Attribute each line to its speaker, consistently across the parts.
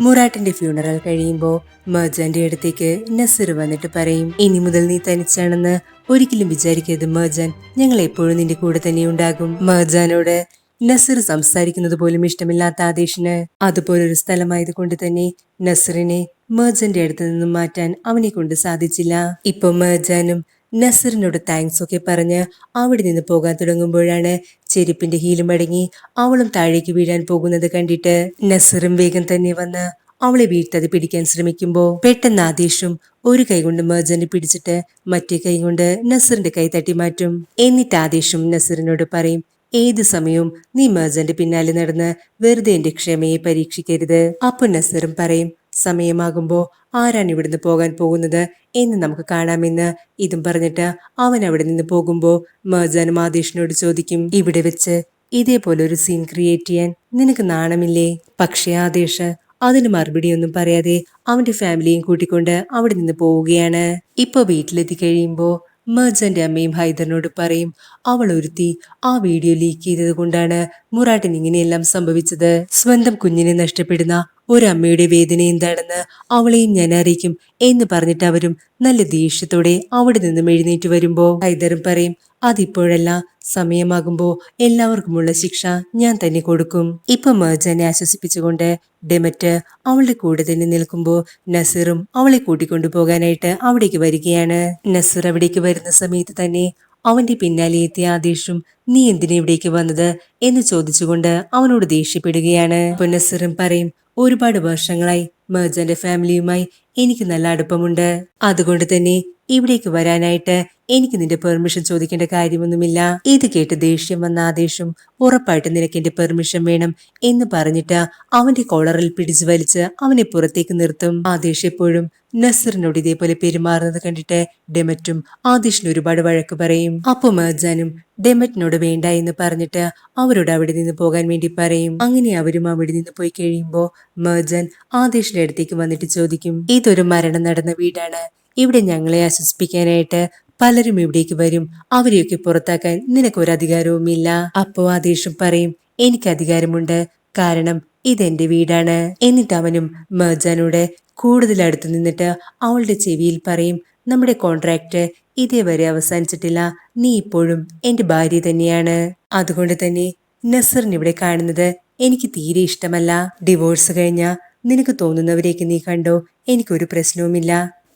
Speaker 1: മുറാട്ടിന്റെ funeral കഴിയുമ്പോൾ മെർജാന്റെ അടുത്തേക്ക് നസീർ വന്നിട്ട് പറയും ഇനി മുതൽ നീ തനിച്ചാണെന്ന് ഒരിക്കലും വിചാരിക്കരുത് മെർജാൻ ഞങ്ങൾ എപ്പോഴും നിന്റെ കൂടെ തന്നെ ഉണ്ടാകും. മർജാനോട് നസീർ സംസാരിക്കുന്നത് പോലും ഇഷ്ടമില്ലാത്ത ആദേശിന് അതുപോലൊരു സ്ഥലമായത് കൊണ്ട് തന്നെ നസറിനെ മെർജന്റെ അടുത്ത് നിന്നും മാറ്റാൻ അവനെ കൊണ്ട് സാധിച്ചില്ല. ഇപ്പൊ മർജാനും നസറിനോട് താങ്ക്സ് ഒക്കെ പറഞ്ഞ് അവിടെ നിന്ന് പോകാൻ തുടങ്ങുമ്പോഴാണ് ചെരുപ്പിന്റെ ഹീലും അടങ്ങി അവളും താഴേക്ക് വീഴാൻ പോകുന്നത് കണ്ടിട്ട് നസറും വേഗം തന്നെ വന്ന് അവളെ വീഴ്ത്തത് പിടിക്കാൻ ശ്രമിക്കുമ്പോൾ പെട്ടെന്ന് ആദേശും ഒരു കൈ കൊണ്ട് മെർജനെ പിടിച്ചിട്ട് മറ്റേ കൈ കൊണ്ട് നസറിന്റെ കൈ തട്ടി മാറ്റും. എന്നിട്ട് ആദേശും നസറിനോട് പറയും ഏത് സമയവും നീ മെർജന്റെ പിന്നാലെ നടന്ന് വെറുതെ എന്റെ ക്ഷമയെ പരീക്ഷിക്കരുത്. അപ്പൊ നസറും പറയും സമയമാകുമ്പോ ആരാണ് ഇവിടുന്ന് പോകാൻ പോകുന്നത് എന്ന് നമുക്ക് കാണാമെന്ന് ഇതും പറഞ്ഞിട്ട് അവൻ അവിടെ നിന്ന് പോകുമ്പോൾ മെർജാനും ആദേശിനോട് ചോദിക്കും ഇവിടെ വെച്ച് ഇതേപോലെ ഒരു സീൻ ക്രിയേറ്റ് ചെയ്യാൻ നിനക്ക് നാണമില്ലേ? പക്ഷേ ആദേശ് അതിന് മറുപടിയൊന്നും പറയാതെ അവന്റെ ഫാമിലിയും കൂട്ടിക്കൊണ്ട് അവിടെ നിന്ന് പോവുകയാണ്. ഇപ്പൊ വീട്ടിലെത്തി കഴിയുമ്പോ മെർജന്റെ അമ്മയും ഹൈദറിനോട് പറയും അവൾ ഒരുത്തി ആ വീഡിയോ ലീക്ക് ചെയ്തത് കൊണ്ടാണ് മുറാട്ടിന് ഇങ്ങനെയെല്ലാം സംഭവിച്ചത്. സ്വന്തം കുഞ്ഞിനെ നഷ്ടപ്പെടുന്ന ഒരമ്മയുടെ വേദന എന്താണെന്ന് അവളെയും ഞാൻ അറിയിക്കും എന്ന് പറഞ്ഞിട്ട് അവരും നല്ല ദേഷ്യത്തോടെ അവിടെ നിന്നും എഴുന്നേറ്റ് വരുമ്പോ ഹൈദറും പറയും അതിപ്പോഴല്ല സമയമാകുമ്പോ എല്ലാവർക്കുമുള്ള ശിക്ഷ ഞാൻ തന്നെ കൊടുക്കും. ഇപ്പൊ മെർജനെ ആശ്വസിപ്പിച്ചുകൊണ്ട് ഡെമറ്റ് അവളുടെ കൂടെ തന്നെ നിൽക്കുമ്പോ നസീറും അവളെ കൂട്ടിക്കൊണ്ടു പോകാനായിട്ട് അവിടേക്ക് വരികയാണ്. നസീർ അവിടേക്ക് വരുന്ന സമയത്ത് തന്നെ അവന്റെ പിന്നാലെ എത്തിയ ആദേശും നീ എന്തിനാ ഇവിടേക്ക് വന്നത്? എന്ന് ചോദിച്ചുകൊണ്ട് അവനോട് ദേഷ്യപ്പെടുകയാണ്. പുനസ്സറും പറയും ഒരുപാട് വർഷങ്ങളായി മെർജന്റെ ഫാമിലിയുമായി എനിക്ക് നല്ല അടുപ്പമുണ്ട്. അതുകൊണ്ട് തന്നെ ഇവിടേക്ക് വരാനായിട്ട് എനിക്ക് നിന്റെ പെർമിഷൻ ചോദിക്കേണ്ട കാര്യമൊന്നുമില്ല. ഇത് കേട്ട് ദേഷ്യം വന്ന ആദേശം ഉറപ്പായിട്ട് നിനക്ക് എന്റെ പെർമിഷൻ വേണം എന്ന് പറഞ്ഞിട്ട് അവന്റെ കോളറിൽ പിടിച്ചു വലിച്ച് അവനെ പുറത്തേക്ക് നിർത്തും. ആദേശ് എപ്പോഴും നസറിനോട് ഇതേപോലെ പെരുമാറുന്നത് കണ്ടിട്ട് ഡെമറ്റും ആദിഷിന് ഒരുപാട് വഴക്ക് പറയും. അപ്പൊ മെർജാനും ഡെമറ്റിനോട് വേണ്ട എന്ന് പറഞ്ഞിട്ട് അവരോട് അവിടെ നിന്ന് പോകാൻ വേണ്ടി പറയും. അങ്ങനെ അവരും അവിടെ നിന്ന് പോയി കഴിയുമ്പോ മെർജൻ ആദിഷിന്റെ അടുത്തേക്ക് വന്നിട്ട് ചോദിക്കും ഇതൊരു മരണം നടന്ന വീടാണ്. ഇവിടെ ഞങ്ങളെ ആശ്വസിപ്പിക്കാനായിട്ട് പലരും ഇവിടേക്ക് വരും. അവരെയൊക്കെ പുറത്താക്കാൻ നിനക്കൊരു അധികാരവുമില്ല. അപ്പോ ആദേശം പറയും എനിക്ക് അധികാരമുണ്ട്. കാരണം ഇതെന്റെ വീടാണ്. എന്നിട്ട് അവനും മർജാനോട് കൂടുതൽ അടുത്ത് നിന്നിട്ട് അവളുടെ ചെവിയിൽ പറയും നമ്മുടെ കോൺട്രാക്ട് ഇതേവരെ അവസാനിച്ചിട്ടില്ല. നീ ഇപ്പോഴും എന്റെ ഭാര്യ തന്നെയാണ്. അതുകൊണ്ട് തന്നെ നസറിനിവിടെ കാണുന്നത് എനിക്ക് തീരെ ഇഷ്ടമല്ല. ഡിവോഴ്സ് കഴിഞ്ഞ നിനക്ക് തോന്നുന്നവരേക്ക് നീ കണ്ടോ? എനിക്കൊരു പ്രശ്നവുമില്ല.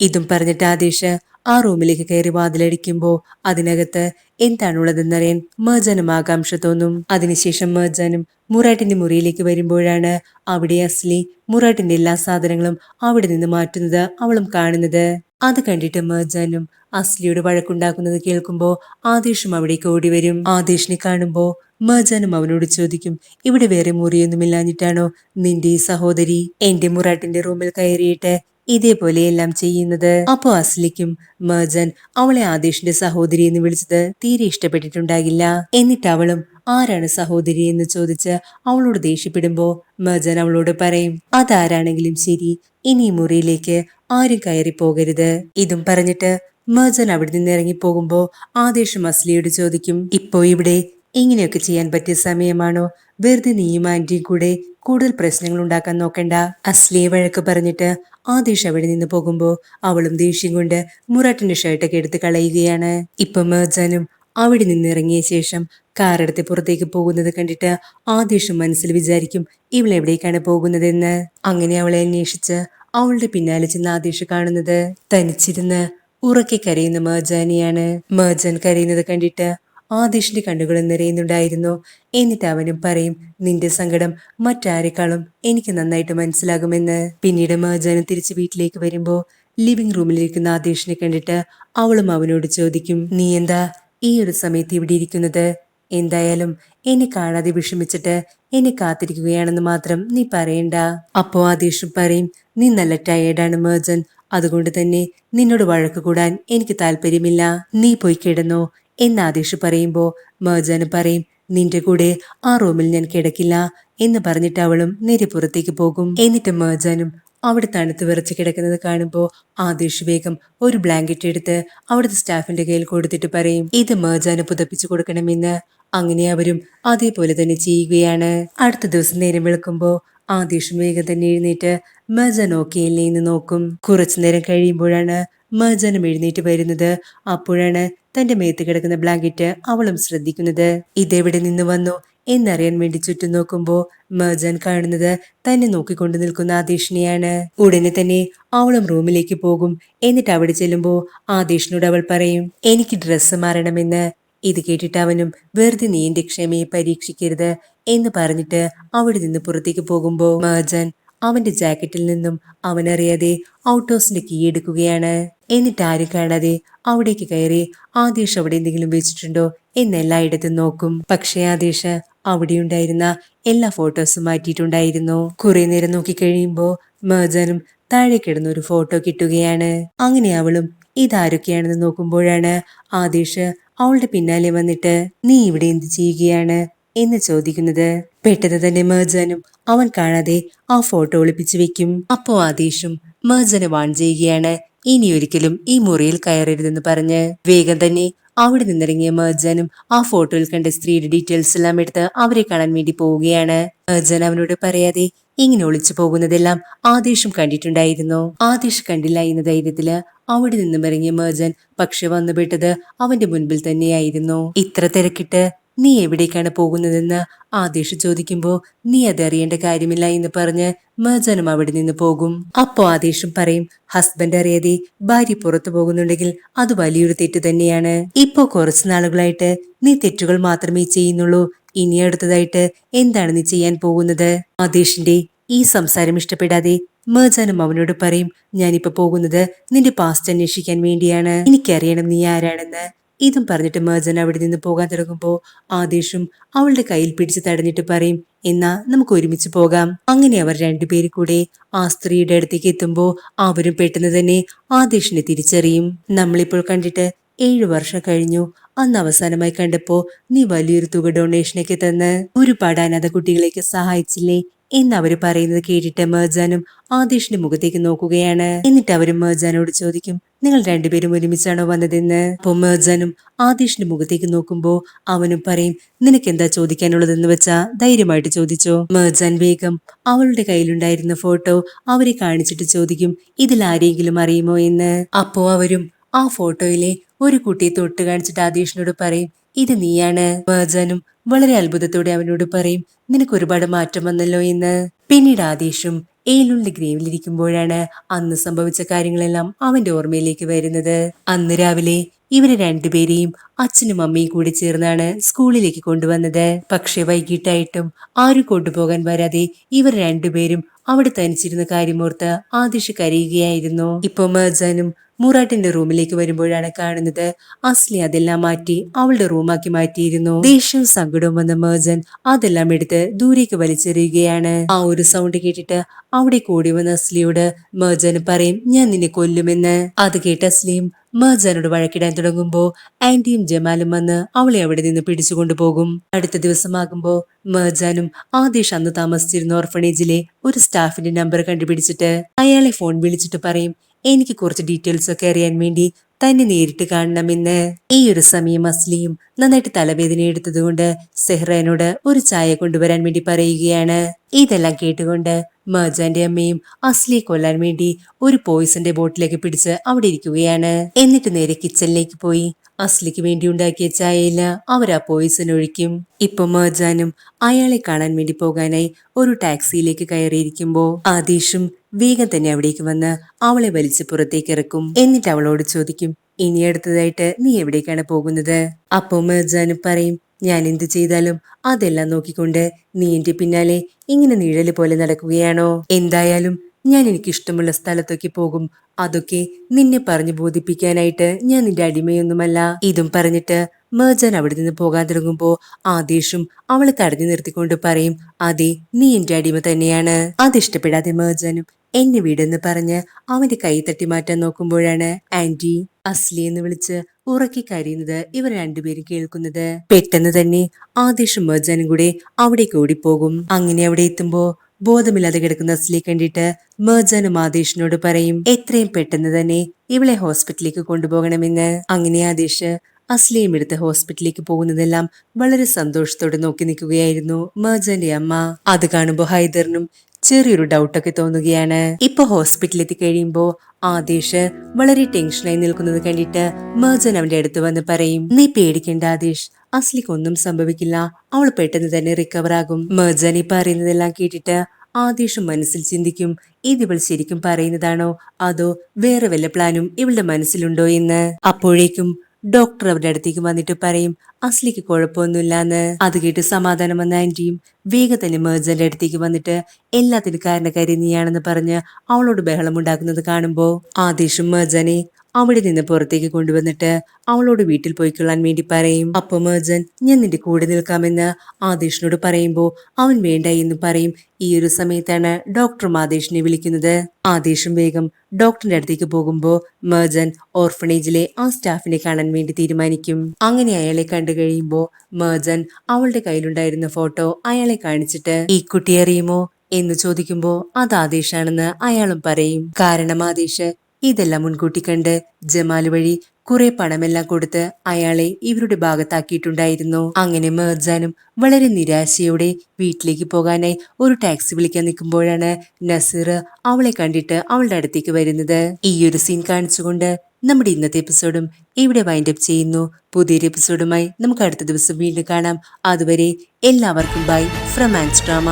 Speaker 1: ഇതും പറഞ്ഞിട്ട് ആദേശ് ആ റൂമിലേക്ക് കയറി വാതിലടിക്കുമ്പോ അതിനകത്ത് എന്താണുള്ളതെന്നറിയാൻ മേജനും ആകാംക്ഷ തോന്നും. അതിനുശേഷം മേജനും മുറാട്ടിന്റെ മുറിയിലേക്ക് വരുമ്പോഴാണ് അവിടെ അസ്ലി മുറാട്ടിന്റെ എല്ലാ സാധനങ്ങളും അവിടെ നിന്ന് മാറ്റുന്നത് അവളും കാണുന്നത്. അത് കണ്ടിട്ട് മേജാനും അസ്ലിയോട് വഴക്കുണ്ടാക്കുന്നത് കേൾക്കുമ്പോ ആദേശും അവിടേക്ക് ഓടി വരും ആദേശിനെ കാണുമ്പോ മേജാനും അവനോട് ചോദിക്കും ഇവിടെ വേറെ മുറിയൊന്നുമില്ലാഞ്ഞിട്ടാണോ നിന്റെ ഈ സഹോദരി എന്റെ മുറാട്ടിന്റെ റൂമിൽ കയറിയിട്ട് ഇതേപോലെ എല്ലാം ചെയ്യുന്നത്? അപ്പോ അസ്ലിക്കും മാജാൻ അവളെ ആദേശിന്റെ സഹോദരി എന്ന് വിളിച്ചത് തീരെ ഇഷ്ടപ്പെട്ടിട്ടുണ്ടാകില്ല. എന്നിട്ട് അവളും ആരാണ് സഹോദരി? എന്ന് ചോദിച്ച് അവളോട് ദേഷ്യപ്പെടുമ്പോ മേജൻ അവളോട് പറയും അതാരാണെങ്കിലും ശരി ഇനി മുറിയിലേക്ക് ആരും കയറി പോകരുത് ഇതും പറഞ്ഞിട്ട് മേജൻ അവിടെ നിന്ന് ഇറങ്ങി പോകുമ്പോ ആദേശം അസ്ലിയോട് ചോദിക്കും ഇപ്പോ ഇവിടെ ഇങ്ങനെയൊക്കെ ചെയ്യാൻ പറ്റിയ സമയമാണോ? വെറുതെ നീയും ആന്റിയും കൂടെ കൂടുതൽ പ്രശ്നങ്ങൾ ഉണ്ടാക്കാൻ നോക്കണ്ട. അസ്ലിയെ വഴക്ക് പറഞ്ഞിട്ട് ആദേശ് അവിടെ നിന്ന് പോകുമ്പോ അവളും ദേഷ്യം കൊണ്ട് മുറാട്ടിന്റെ ഷർട്ടൊക്കെ എടുത്ത് കളയുകയാണ്. ഇപ്പൊ മേർജാനും അവിടെ നിന്ന് ഇറങ്ങിയ ശേഷം കാറെടുത്ത് പുറത്തേക്ക് പോകുന്നത് കണ്ടിട്ട് ആദേശം മനസ്സിൽ വിചാരിക്കും ഇവൾ എവിടേക്കാണ് പോകുന്നതെന്ന്. അങ്ങനെ അവളെ അന്വേഷിച്ച് അവളുടെ പിന്നാലെ ചെന്ന് ആദേശ് കാണുന്നത്. തനിച്ചിരുന്ന് ഉറക്കെ കരയുന്ന മേർജാനിയാണ് മേർജാൻ കരയുന്നത് കണ്ടിട്ട് ആദേശിന്റെ കണ്ണുകൾ നിറയുന്നുണ്ടായിരുന്നു. എന്നിട്ട് അവനും പറയും നിന്റെ സങ്കടം മറ്റാരെക്കാളും എനിക്ക് നന്നായിട്ട് മനസ്സിലാകുമെന്ന്. പിന്നീട് മഹജാനം തിരിച്ച് വീട്ടിലേക്ക് വരുമ്പോ ലിവിംഗ് റൂമിലിരിക്കുന്ന ആദേശിനെ കണ്ടിട്ട് അവളും അവനോട് ചോദിക്കും നീ എന്താ ഈ ഒരു സമയത്ത് ഇവിടെ ഇരിക്കുന്നത്? എന്തായാലും എന്നെ കാണാതെ വിഷമിച്ചിട്ട് എന്നെ കാത്തിരിക്കുകയാണെന്ന് മാത്രം നീ പറയണ്ട. അപ്പോ ആദേശം പറയും നീ നല്ല ടയേർഡാണ് മേജൻ അതുകൊണ്ട് തന്നെ നിന്നോട് വഴക്ക് കൂടാൻ എനിക്ക് താല്പര്യമില്ല. നീ പോയി കിടന്നോ. എന്ന് ആദേശ് പറയുമ്പോൾ മേജാന് പറയും നിന്റെ കൂടെ ആ റൂമിൽ ഞാൻ കിടക്കില്ല എന്ന് പറഞ്ഞിട്ട് അവളും നേരെ പുറത്തേക്ക് പോകും. എന്നിട്ട് മേജാനും അവിടെ തണുത്ത് വിറച്ച് കിടക്കുന്നത് കാണുമ്പോൾ ആദേശ് വേഗം ഒരു ബ്ലാങ്കറ്റ് എടുത്ത് അവിടുത്തെ സ്റ്റാഫിന്റെ കയ്യിൽ കൊടുത്തിട്ട് പറയും ഇത് മേജാന് പുതപ്പിച്ചു കൊടുക്കണമെന്ന്. അങ്ങനെ അവരും അതേപോലെ തന്നെ ചെയ്യുകയാണ്. അടുത്ത ദിവസം നേരം വെളുക്കുമ്പോ ആദേശം വേഗം തന്നെ എഴുന്നേറ്റ് മജൻ ഓക്കെയല്ലേ എന്ന് നോക്കും. കുറച്ചു നേരം കഴിയുമ്പോഴാണ് മജനും എഴുന്നേറ്റ് വരുന്നത്. അപ്പോഴാണ് തന്റെ മേത്ത് കിടക്കുന്ന ബ്ലാങ്കറ്റ് അവളും ശ്രദ്ധിക്കുന്നത്. ഇതെവിടെ നിന്ന് വന്നു എന്നറിയാൻ വേണ്ടി ചുറ്റും നോക്കുമ്പോ മർജാൻ കാണുന്നത് തന്നെ നോക്കിക്കൊണ്ട് നിൽക്കുന്ന ആദീഷിനെയാണ്. ഉടനെ തന്നെ അവളും റൂമിലേക്ക് പോകും. എന്നിട്ട് അവിടെ ചെല്ലുമ്പോ ആദീഷിനോട് അവൾ പറയും എനിക്ക് ഡ്രസ്സ് മാറണമെന്ന്. ഇത് കേട്ടിട്ട് അവനും വെറുതെ നീ എന്റെ ക്ഷമയെ പരീക്ഷിക്കരുത് എന്ന് പറഞ്ഞിട്ട് അവിടെ നിന്ന് പുറത്തേക്ക് പോകുമ്പോ മർജൻ അവന്റെ ജാക്കറ്റിൽ നിന്നും അവനറിയാതെ ഔട്ട് ഹൗസിന്റെ കീ എടുക്കുകയാണ്. എന്നിട്ട് ആരും കാണാതെ അവിടേക്ക് കയറി ആദേശ് അവിടെ എന്തെങ്കിലും വെച്ചിട്ടുണ്ടോ? എന്ന് എല്ലായിടത്തും നോക്കും. പക്ഷേ ആദേശ് അവിടെയുണ്ടായിരുന്ന എല്ലാ ഫോട്ടോസും മാറ്റിയിട്ടുണ്ടായിരുന്നു. കുറെ നേരം നോക്കിക്കഴിയുമ്പോൾ മേജനും താഴെ കിടന്ന ഒരു ഫോട്ടോ കിട്ടുകയാണ്. അങ്ങനെ അവളും ഇതാരൊക്കെയാണെന്ന് നോക്കുമ്പോഴാണ് ആദേശ് അവളുടെ പിന്നാലെ വന്നിട്ട് നീ ഇവിടെ എന്ത് ചെയ്യുകയാണ്? എന്ന് ചോദിക്കുന്നത്. പെട്ടെന്ന് തന്നെ മേർജാനും അവൻ കാണാതെ ആ ഫോട്ടോ ഒളിപ്പിച്ചു വെക്കും. അപ്പോ ആദേശും മേജനെ വാൺ ചെയ്യുകയാണ്. ഇനി ഒരിക്കലും ഈ മുറിയിൽ കയറരുതെന്ന് പറഞ്ഞ് വേഗം തന്നെ അവിടെ നിന്നിറങ്ങിയ മേജനും ആ ഫോട്ടോയിൽ കണ്ട സ്ത്രീയുടെ ഡീറ്റെയിൽസ് എല്ലാം എടുത്ത് അവരെ കാണാൻ വേണ്ടി പോവുകയാണ്. മേജൻ അവനോട് പറയാതെ ഇങ്ങനെ ഒളിച്ചു പോകുന്നതെല്ലാം ആദേശം കണ്ടിട്ടുണ്ടായിരുന്നു. ആദേശ് കണ്ടില്ല എന്ന ധൈര്യത്തിൽ അവിടെ നിന്നും ഇറങ്ങിയ മേജൻ പക്ഷെ വന്നുപെട്ടത് അവന്റെ മുൻപിൽ തന്നെയായിരുന്നു. ഇത്ര തിരക്കിട്ട് നീ എവിടേക്കാണ് പോകുന്നതെന്ന് ആദേശ് ചോദിക്കുമ്പോ നീ അതറിയേണ്ട കാര്യമില്ല എന്ന് പറഞ്ഞ് മേജനും അവിടെ നിന്ന് പോകും. അപ്പോ ആദേശം പറയും ഹസ്ബൻഡ് അറിയാതെ ഭാര്യ പുറത്തു പോകുന്നുണ്ടെങ്കിൽ അത് വലിയൊരു തെറ്റ് തന്നെയാണ്. ഇപ്പോ കുറച്ചു നാളുകളായിട്ട് നീ തെറ്റുകൾ മാത്രമേ ചെയ്യുന്നുള്ളൂ. ഇനി അടുത്തതായിട്ട് എന്താണ് നീ ചെയ്യാൻ പോകുന്നത്? ആദേശിന്റെ ഈ സംസാരം ഇഷ്ടപ്പെടാതെ മേജാനും അവനോട് പറയും ഞാനിപ്പോ പോകുന്നത് നിന്റെ പാസ്റ്റ് അന്വേഷിക്കാൻ വേണ്ടിയാണ്. എനിക്കറിയണം നീ ആരാണെന്ന്. ഇതും പറഞ്ഞിട്ട് മേജൻ അവിടെ നിന്ന് പോകാൻ തുടങ്ങുമ്പോ ആദേശും അവളുടെ കയ്യിൽ പിടിച്ച് തടഞ്ഞിട്ട് പറയും എന്നാ നമുക്ക് ഒരുമിച്ച് പോകാം. അങ്ങനെ അവർ രണ്ടുപേരും കൂടെ ആ സ്ത്രീയുടെ അടുത്തേക്ക് എത്തുമ്പോ അവരും പെട്ടെന്ന് തന്നെ ആദേശിനെ തിരിച്ചറിയും. നമ്മളിപ്പോൾ കണ്ടിട്ട് ഏഴു വർഷം കഴിഞ്ഞു. അന്ന് അവസാനമായി കണ്ടപ്പോ നീ വലിയൊരു തുക ഡൊണേഷനൊക്കെ തന്ന്. ഒരുപാട് അനാഥ കുട്ടികളേക്ക് സഹായിച്ചില്ലേ? എന്ന് അവർ പറയുന്നത് കേട്ടിട്ട് മേർജാനും ആദേശിന്റെ മുഖത്തേക്ക് നോക്കുകയാണ്. എന്നിട്ട് അവർ മേർജാനോട് ചോദിക്കും നിങ്ങൾ രണ്ടുപേരും ഒരുമിച്ചാണോ വന്നതെന്ന്? അപ്പൊ മേർജാനും ആദേശിന്റെ മുഖത്തേക്ക് നോക്കുമ്പോ അവനും പറയും നിനക്ക് എന്താ ചോദിക്കാനുള്ളതെന്ന് വെച്ചാ? ധൈര്യമായിട്ട് ചോദിച്ചോ. മേർജാൻ വേഗം അവളുടെ കയ്യിലുണ്ടായിരുന്ന ഫോട്ടോ അവരെ കാണിച്ചിട്ട് ചോദിക്കും ഇതിൽ ആരെങ്കിലും അറിയുമോ? എന്ന്. അപ്പോ അവരും ആ ഫോട്ടോയിലെ ഒരു കുട്ടിയെ തൊട്ട് കാണിച്ചിട്ട് ആദേശിനോട് പറയും ഇത് നീയാണ്. മേർജാനും വളരെ അത്ഭുതത്തോടെ അവനോട് പറയും നിനക്ക് ഒരുപാട് മാറ്റം വന്നല്ലോ എന്ന് പിന്നീട് ആദേശും ഏലുള്ളിന്റെ ഗ്രേവിലിരിക്കുമ്പോഴാണ് അന്ന് സംഭവിച്ച കാര്യങ്ങളെല്ലാം അവന്റെ ഓർമ്മയിലേക്ക് വരുന്നത്. അന്ന് രാവിലെ ഇവരെ രണ്ടുപേരെയും അച്ഛനും അമ്മയും കൂടി ചേർന്നാണ് സ്കൂളിലേക്ക് കൊണ്ടുവന്നത്. പക്ഷെ വൈകിട്ടായിട്ടും ആരും കൊണ്ടുപോകാൻ വരാതെ ഇവർ രണ്ടുപേരും അവിടെ തനിച്ചിരുന്ന കാര്യമോർത്ത് ആദിഷ് കരയുകയായിരുന്നു. ഇപ്പൊ മർജാനും മുറാട്ടിന്റെ റൂമിലേക്ക് വരുമ്പോഴാണ് കാണുന്നത് അസ്ലി അതെല്ലാം മാറ്റി അവളുടെ റൂമാക്കി മാറ്റിയിരുന്നു. ദേഷ്യവും സങ്കടവും വന്ന മേജൻ അതെല്ലാം എടുത്ത് ദൂരേക്ക് വലിച്ചെറിയുകയാണ്. ആ ഒരു സൗണ്ട് കേട്ടിട്ട് അവിടെ കൂടി വന്ന അസ്ലിയോട് മേജന് പറയും ഞാൻ നിന്നെ കൊല്ലുമെന്ന്. അത് കേട്ട അസ്ലിയും മേജാനോട് വഴക്കിടാൻ തുടങ്ങുമ്പോ ആന്റിയും ജമാലും വന്ന് അവളെ അവിടെ നിന്ന് പിടിച്ചുകൊണ്ടു പോകും അടുത്ത ദിവസമാകുമ്പോ മർജാനും ആദേശ് അന്ന് താമസിച്ചിരുന്ന ഓർഫണേജിലെ ഒരു സ്റ്റാഫിന്റെ നമ്പർ കണ്ടുപിടിച്ചിട്ട് അയാളെ ഫോൺ വിളിച്ചിട്ട് പറയും എനിക്ക് കുറച്ച് ഡീറ്റെയിൽസ് ഒക്കെ അറിയാൻ വേണ്ടി തന്നെ നേരിട്ട് കാണണമെന്ന് ഈ ഒരു സമയം അസ്ലിയും നന്നായിട്ട് തലവേദന എടുത്തതുകൊണ്ട് സെഹ്റനോട് ഒരു ചായ കൊണ്ടുവരാൻ വേണ്ടി പറയുകയാണ്. ഇതെല്ലാം കേട്ടുകൊണ്ട് മർജാന്റെ അമ്മയും അസ്ലിയെ കൊല്ലാൻ വേണ്ടി ഒരു പോയിസന്റെ ബോട്ടിലേക്ക് പിടിച്ച് അവിടെ ഇരിക്കുകയാണ്. എന്നിട്ട് നേരെ കിച്ചണിലേക്ക് പോയി. അസ്ലിക്ക് വേണ്ടി ഉണ്ടാക്കിയ ചായയില്ല അവർ ആ പോയിസൺ ഒഴിക്കും. ഇപ്പൊ മർജാനും അയാളെ കാണാൻ വേണ്ടി പോകാനായി ഒരു ടാക്സിയിലേക്ക് കയറിയിരിക്കുമ്പോ ആദേശും വേഗം തന്നെ അവിടേക്ക് വന്ന് അവളെ വലിച്ച് പുറത്തേക്ക് ഇറക്കും. എന്നിട്ട് അവളോട് ചോദിക്കും ഇനി അടുത്തതായിട്ട് നീ എവിടേക്കാണ് പോകുന്നത്? അപ്പോ മിർജാനും പറയും ഞാൻ എന്ത് ചെയ്താലും അതെല്ലാം നോക്കിക്കൊണ്ട് നീ എന്റെ പിന്നാലെ ഇങ്ങനെ നിഴൽ പോലെ നടക്കുകയാണോ? എന്തായാലും ഞാൻ എനിക്ക് ഇഷ്ടമുള്ള സ്ഥലത്തൊക്കെ പോകും. അതൊക്കെ നിന്നെ പറഞ്ഞു ബോധിപ്പിക്കാനായിട്ട് ഞാൻ നിന്റെ അടിമയൊന്നുമല്ല. ഇതും പറഞ്ഞിട്ട് മേജൻ അവിടെ നിന്ന് പോകാൻ തുടങ്ങുമ്പോ ആദേശും അവളെ തടഞ്ഞു നിർത്തിക്കൊണ്ട് പറയും അതെ നീ എന്റെ അടിമ തന്നെയാണ്. അതിഷ്ടപ്പെടാതെ മേജനും എന്നെ വീടെന്ന് പറഞ്ഞ് അവന്റെ കൈ തട്ടി മാറ്റാൻ നോക്കുമ്പോഴാണ് ആന്റി അസ്ലി എന്ന് വിളിച്ച് ഉറക്കി കരയുന്നത് ഇവർ രണ്ടുപേരും കേൾക്കുന്നത്. പെട്ടെന്ന് തന്നെ ആദേശും മേജനും കൂടെ അവിടേക്ക് ഓടിപ്പോകും. അങ്ങനെ അവിടെ എത്തുമ്പോ ബോധമില്ലാതെ കിടക്കുന്ന അസ്ലിയെ കണ്ടിട്ട് മേർജാനും ആദേശിനോട് പറയും എത്രയും പെട്ടെന്ന് തന്നെ ഇവളെ ഹോസ്പിറ്റലിലേക്ക് കൊണ്ടുപോകണമെന്ന്. അങ്ങനെ ആദേശ് അസ്ലിയും എടുത്ത് ഹോസ്പിറ്റലിലേക്ക് പോകുന്നതെല്ലാം വളരെ സന്തോഷത്തോടെ നോക്കി നിൽക്കുകയായിരുന്നു മേജന്റെ അമ്മ. അത് കാണുമ്പോൾ ഹൈദറിനും ചെറിയൊരു ഡൗട്ടൊക്കെ തോന്നുകയാണ്. ഇപ്പൊ ഹോസ്പിറ്റലിൽ എത്തി കഴിയുമ്പോൾ ആദേശ് വളരെ ടെൻഷനായി നിൽക്കുന്നത് കണ്ടിട്ട് മേജൻ അവന്റെ അടുത്ത് വന്ന് പറയും നീ പേടിക്കേണ്ട ആദേശ് അസ്ലിക്ക് ഒന്നും സംഭവിക്കില്ല. അവൾ പെട്ടെന്ന് തന്നെ റിക്കവർ ആകും. മേജൻ ഈ പറയുന്നതെല്ലാം കേട്ടിട്ട് ആദേശം മനസ്സിൽ ചിന്തിക്കും ഇതിവൾ ശരിക്കും പറയുന്നതാണോ? അതോ വേറെ വല്ല പ്ലാനും ഇവളുടെ മനസ്സിലുണ്ടോ? എന്ന്. അപ്പോഴേക്കും ഡോക്ടർ അവരുടെ അടുത്തേക്ക് വന്നിട്ട് പറയും അസ്ലിക്ക് കുഴപ്പമൊന്നുമില്ലാന്ന്. അത് കേട്ട് സമാധാനം വന്ന ആന്റിയും വേഗം തന്നെ മേർജന്റെ അടുത്തേക്ക് വന്നിട്ട് എല്ലാത്തിനും കാരണക്കാരി നീയാണെന്ന് പറഞ്ഞ് അവളോട് ബഹളം ഉണ്ടാക്കുന്നത് കാണുമ്പോ ആദേശം മേർജനെ അവിടെ നിന്ന് പുറത്തേക്ക് കൊണ്ടുവന്നിട്ട് അവളോട് വീട്ടിൽ പോയിക്കൊള്ളാൻ വേണ്ടി പറയും. അപ്പൊ മേർജൻ ഞാൻ നിന്റെ കൂടെ നിൽക്കാമെന്ന് ആദേശിനോട് പറയുമ്പോ അവൻ വേണ്ട എന്ന് പറയും. ഈ ഒരു സമയത്താണ് ഡോക്ടറും ആദേശിനെ വിളിക്കുന്നത്. ആദേശം വേഗം ഡോക്ടറിന്റെ അടുത്തേക്ക് പോകുമ്പോ മേർജൻ ഓർഫണേജിലെ ആ സ്റ്റാഫിനെ കാണാൻ വേണ്ടി തീരുമാനിക്കും. അങ്ങനെ അയാളെ കണ്ടു കഴിയുമ്പോ മേർജൻ അവളുടെ കയ്യിലുണ്ടായിരുന്ന ഫോട്ടോ അയാളെ കാണിച്ചിട്ട് ഈ കുട്ടി അറിയുമോ? എന്ന് ചോദിക്കുമ്പോ അത് ആദേശാണെന്ന് അയാളും പറയും. കാരണം ആദേശ് ഇതെല്ലാം മുൻകൂട്ടി കണ്ട് ജമാൽ വഴി കുറെ പണമെല്ലാം കൊടുത്ത് അയാളെ ഇവരുടെ ഭാഗത്താക്കിയിട്ടുണ്ടായിരുന്നു. അങ്ങനെ മേർജാനും വളരെ നിരാശയോടെ വീട്ടിലേക്ക് പോകാനായി ഒരു ടാക്സി വിളിക്കാൻ നിൽക്കുമ്പോഴാണ് നസീർ അവളെ കണ്ടിട്ട് അവളുടെ അടുത്തേക്ക് വരുന്നത്. ഈ ഒരു സീൻ കാണിച്ചുകൊണ്ട് നമ്മുടെ ഇന്നത്തെ എപ്പിസോഡും ഇവിടെ വൈൻഡ് അപ്പ് ചെയ്യുന്നു. പുതിയൊരു എപ്പിസോഡുമായി നമുക്ക് അടുത്ത ദിവസം വീണ്ടും കാണാം. അതുവരെ എല്ലാവർക്കും ബൈ ഫ്രം ആൻഡ് ഡ്രാമ